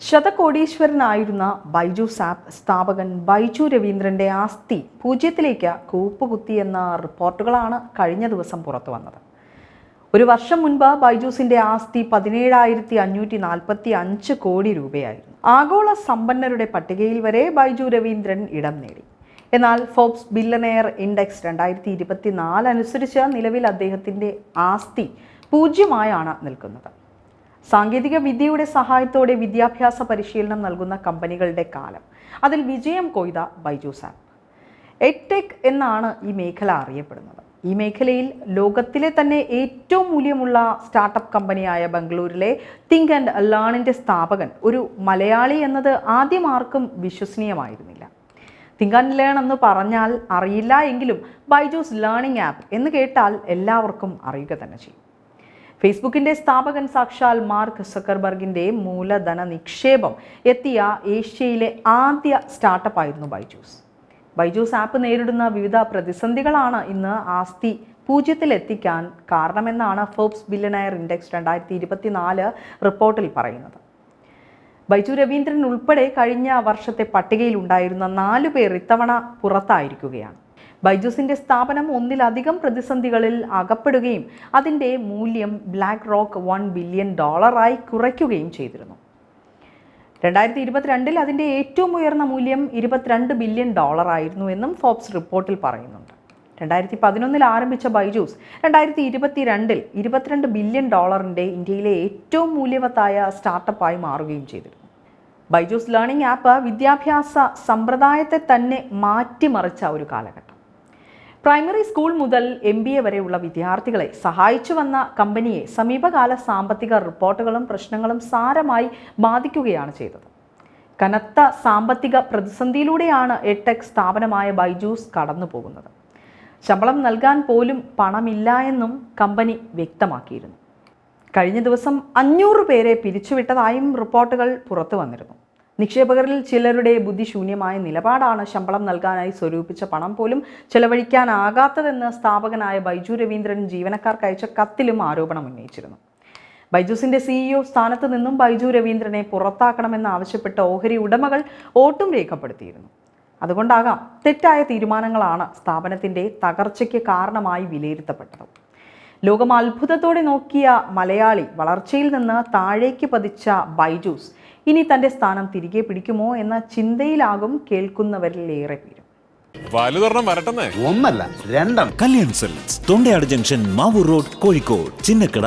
ശതകോടീശ്വരനായിരുന്ന Baiju sap സ്ഥാപകൻ ബൈജു രവീന്ദ്രന്റെ ആസ്തി പൂജ്യത്തിലേക്ക് കൂപ്പുകുത്തിയെന്ന റിപ്പോർട്ടുകളാണ് കഴിഞ്ഞ ദിവസം പുറത്തു വന്നത്. ഒരു വർഷം മുൻപ് ബൈജൂസിന്റെ ആസ്തി പതിനേഴായിരത്തി അഞ്ഞൂറ്റി നാൽപ്പത്തി അഞ്ച് കോടി രൂപയായിരുന്നു. ആഗോള സമ്പന്നരുടെ പട്ടികയിൽ വരെ ബൈജു രവീന്ദ്രൻ ഇടം നേടി. എന്നാൽ ഫോബ്സ് ബില്ലനെയർ ഇൻഡെക്സ് രണ്ടായിരത്തി ഇരുപത്തിനാല് അനുസരിച്ച് നിലവിൽ അദ്ദേഹത്തിന്റെ ആസ്തി പൂജ്യമായാണ് നിൽക്കുന്നത്. സാങ്കേതിക വിദ്യയുടെ സഹായത്തോടെ വിദ്യാഭ്യാസ പരിശീലനം നൽകുന്ന കമ്പനികളുടെ കാലം. അതിൽ വിജയം കൊയ്ത ബൈജൂസ് ആപ്പ് എഡ്ടെക് എന്നാണ് ഈ മേഖല അറിയപ്പെടുന്നത്. ഈ മേഖലയിൽ ലോകത്തിലെ തന്നെ ഏറ്റവും മൂല്യമുള്ള സ്റ്റാർട്ടപ്പ് കമ്പനിയായ ബംഗളൂരിലെ തിങ്ക് ആൻഡ് ലേണിന്റെ സ്ഥാപകൻ ഒരു മലയാളി എന്നത് ആദ്യം ആർക്കും വിശ്വസനീയമായിരുന്നില്ല. തിങ്ക് ആൻഡ് ലേൺ എന്ന് പറഞ്ഞാൽ അറിയില്ല എങ്കിലും ബൈജൂസ് ലേണിംഗ് ആപ്പ് എന്ന് കേട്ടാൽ എല്ലാവർക്കും അറിയുക തന്നെ ചെയ്യും. ഫേസ്ബുക്കിന്റെ സ്ഥാപകൻ സാക്ഷാൽ മാർക്ക് സക്കർബർഗിന്റെ മൂലധന നിക്ഷേപം എത്തിയ ഏഷ്യയിലെ ആദ്യ സ്റ്റാർട്ടപ്പ് ആയിരുന്നു ബൈജൂസ്. ബൈജൂസ് ആപ്പ് നേരിടുന്ന വിവിധ പ്രതിസന്ധികളാണ് ഇന്ന് ആസ്തി പൂജ്യത്തിലെത്തിക്കാൻ കാരണമെന്നാണ് ഫോബ്സ് ബില്ലനയർ ഇൻഡെക്സ് രണ്ടായിരത്തി ഇരുപത്തിനാല് റിപ്പോർട്ടിൽ പറയുന്നത്. ബൈജു രവീന്ദ്രൻ ഉൾപ്പെടെ കഴിഞ്ഞ വർഷത്തെ പട്ടികയിൽ ഉണ്ടായിരുന്ന നാലു പേർ ഇത്തവണ പുറത്തായിരിക്കുകയാണ്. ബൈജൂസിന്റെ സ്ഥാപനം ഒന്നിലധികം പ്രതിസന്ധികളിൽ അകപ്പെടുകയും അതിന്റെ മൂല്യം ബ്ലാക്ക് റോക്ക് വൺ ബില്യൺ ഡോളറായി കുറയ്ക്കുകയും ചെയ്തിരുന്നു. രണ്ടായിരത്തി ഇരുപത്തിരണ്ടിൽ അതിന്റെ ഏറ്റവും ഉയർന്ന മൂല്യം ഇരുപത്തിരണ്ട് ബില്യൺ ഡോളറായിരുന്നു എന്നും ഫോബ്സ് റിപ്പോർട്ടിൽ പറയുന്നുണ്ട്. രണ്ടായിരത്തി പതിനൊന്നിൽ ആരംഭിച്ച ബൈജൂസ് രണ്ടായിരത്തി ഇരുപത്തിരണ്ടിൽ ഇരുപത്തിരണ്ട് ബില്യൺ ഡോളറിന്റെ ഇന്ത്യയിലെ ഏറ്റവും മൂല്യവത്തായ സ്റ്റാർട്ടപ്പായി മാറുകയും ചെയ്തിരുന്നു. ബൈജൂസ് ലേണിംഗ് ആപ്പ് വിദ്യാഭ്യാസ സമ്പ്രദായത്തെ തന്നെ മാറ്റിമറിച്ച ഒരു കാലഘട്ടം. പ്രൈമറി സ്കൂൾ മുതൽ എം ബി എ വരെയുള്ള വിദ്യാർത്ഥികളെ സഹായിച്ചു വന്ന കമ്പനിയെ സമീപകാല സാമ്പത്തിക റിപ്പോർട്ടുകളും പ്രശ്നങ്ങളും സാരമായി ബാധിക്കുകയാണ് ചെയ്തത്. കനത്ത സാമ്പത്തിക പ്രതിസന്ധിയിലൂടെയാണ് എടെക് സ്ഥാപനമായ ബൈജൂസ് കടന്നു പോകുന്നത് ശമ്പളം നൽകാൻ പോലും പണമില്ല എന്നും കമ്പനി വ്യക്തമാക്കിയിരുന്നു. കഴിഞ്ഞ ദിവസം അഞ്ഞൂറ് പേരെ പിരിച്ചുവിട്ടതായും റിപ്പോർട്ടുകൾ പുറത്തു വന്നിരുന്നു. നിക്ഷേപകരിൽ ചിലരുടെ ബുദ്ധിശൂന്യമായ നിലപാടാണ് ശമ്പളം നൽകാനായി സ്വരൂപിച്ച പണം പോലും ചെലവഴിക്കാനാകാത്തതെന്ന് സ്ഥാപകനായ ബൈജു രവീന്ദ്രൻ ജീവനക്കാർക്ക് അയച്ച കത്തിലും ആരോപണം ഉന്നയിച്ചിരുന്നു. ബൈജൂസിന്റെ സിഇഒ സ്ഥാനത്ത് നിന്നും ബൈജു രവീന്ദ്രനെ പുറത്താക്കണമെന്ന് ആവശ്യപ്പെട്ട ഓഹരി ഉടമകൾ വോട്ടും രേഖപ്പെടുത്തിയിരുന്നു. അതുകൊണ്ടാകാം തെറ്റായ തീരുമാനങ്ങളാണ് സ്ഥാപനത്തിന്റെ തകർച്ചയ്ക്ക് കാരണമായി വിലയിരുത്തപ്പെട്ടത്. ലോകം അത്ഭുതത്തോടെ നോക്കിയ മലയാളി വളർച്ചയിൽ നിന്ന് താഴേക്ക് പതിച്ച ബൈജൂസ് ഇനി തന്റെ സ്ഥാനം തിരികെ പിടിക്കുമോ എന്ന ചിന്തയിലാകും കേൾക്കുന്നവരിൽ ഏറെ പേരും. ഒന്നല്ല രണ്ടെണ്ണം. Kalyan cells Thondayad junction Mavoor road Kozhikode Chinnakada